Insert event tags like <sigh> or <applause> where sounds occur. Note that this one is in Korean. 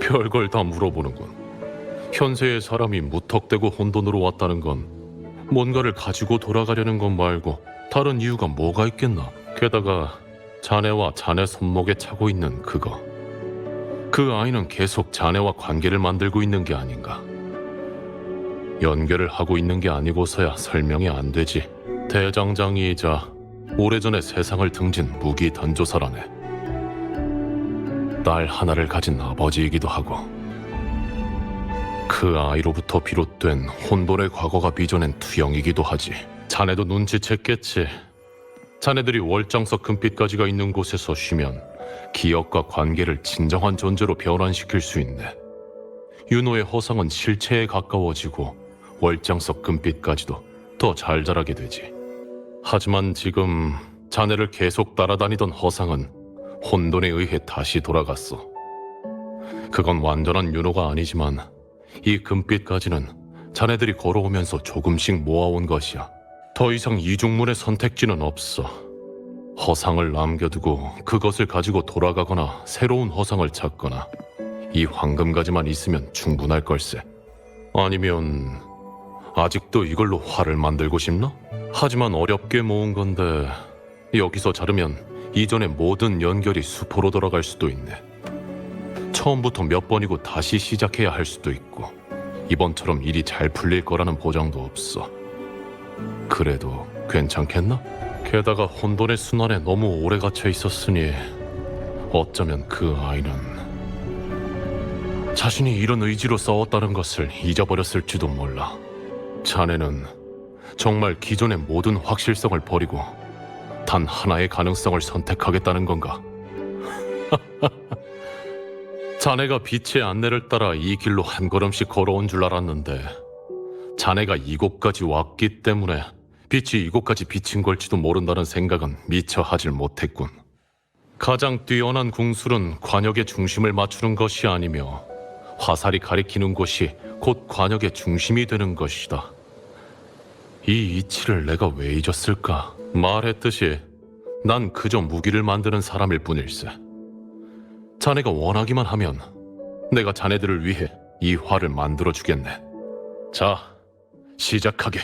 별걸 다 물어보는군. 현세의 사람이 무턱대고 혼돈으로 왔다는 건 뭔가를 가지고 돌아가려는 것 말고 다른 이유가 뭐가 있겠나? 게다가 자네와 자네 손목에 차고 있는 그거. 그 아이는 계속 자네와 관계를 만들고 있는 게 아닌가? 연결을 하고 있는 게 아니고서야 설명이 안 되지. 대장장이이자 오래전에 세상을 등진 무기 단조사라네. 딸 하나를 가진 아버지이기도 하고 그 아이로부터 비롯된 혼돈의 과거가 빚어낸 투영이기도 하지. 자네도 눈치챘겠지. 자네들이 월장석 금빛까지가 있는 곳에서 쉬면 기억과 관계를 진정한 존재로 변환시킬 수 있네. 윤호의 허상은 실체에 가까워지고 월장석 금빛까지도 더 잘 자라게 되지. 하지만 지금 자네를 계속 따라다니던 허상은 혼돈에 의해 다시 돌아갔어. 그건 완전한 윤호가 아니지만 이 금빛까지는 자네들이 걸어오면서 조금씩 모아온 것이야. 더 이상 이중문의 선택지는 없어. 허상을 남겨두고 그것을 가지고 돌아가거나 새로운 허상을 찾거나 이 황금가지만 있으면 충분할 걸세. 아니면 아직도 이걸로 활을 만들고 싶나? 하지만 어렵게 모은 건데 여기서 자르면 이전의 모든 연결이 수포로 돌아갈 수도 있네. 처음부터 몇 번이고 다시 시작해야 할 수도 있고 이번처럼 일이 잘 풀릴 거라는 보장도 없어. 그래도 괜찮겠나? 게다가 혼돈의 순환에 너무 오래 갇혀 있었으니 어쩌면 그 아이는 자신이 이런 의지로 싸웠다는 것을 잊어버렸을지도 몰라. 자네는 정말 기존의 모든 확실성을 버리고 단 하나의 가능성을 선택하겠다는 건가? <laughs> 자네가 빛의 안내를 따라 이 길로 한 걸음씩 걸어온 줄 알았는데 자네가 이곳까지 왔기 때문에 빛이 이곳까지 비친 걸지도 모른다는 생각은 미처 하질 못했군. 가장 뛰어난 궁술은 관역의 중심을 맞추는 것이 아니며 화살이 가리키는 곳이 곧 관역의 중심이 되는 것이다. 이 이치를 내가 왜 잊었을까? 말했듯이 난 그저 무기를 만드는 사람일 뿐일세. 자네가 원하기만 하면 내가 자네들을 위해 이 활을 만들어 주겠네. 자, 시작하게.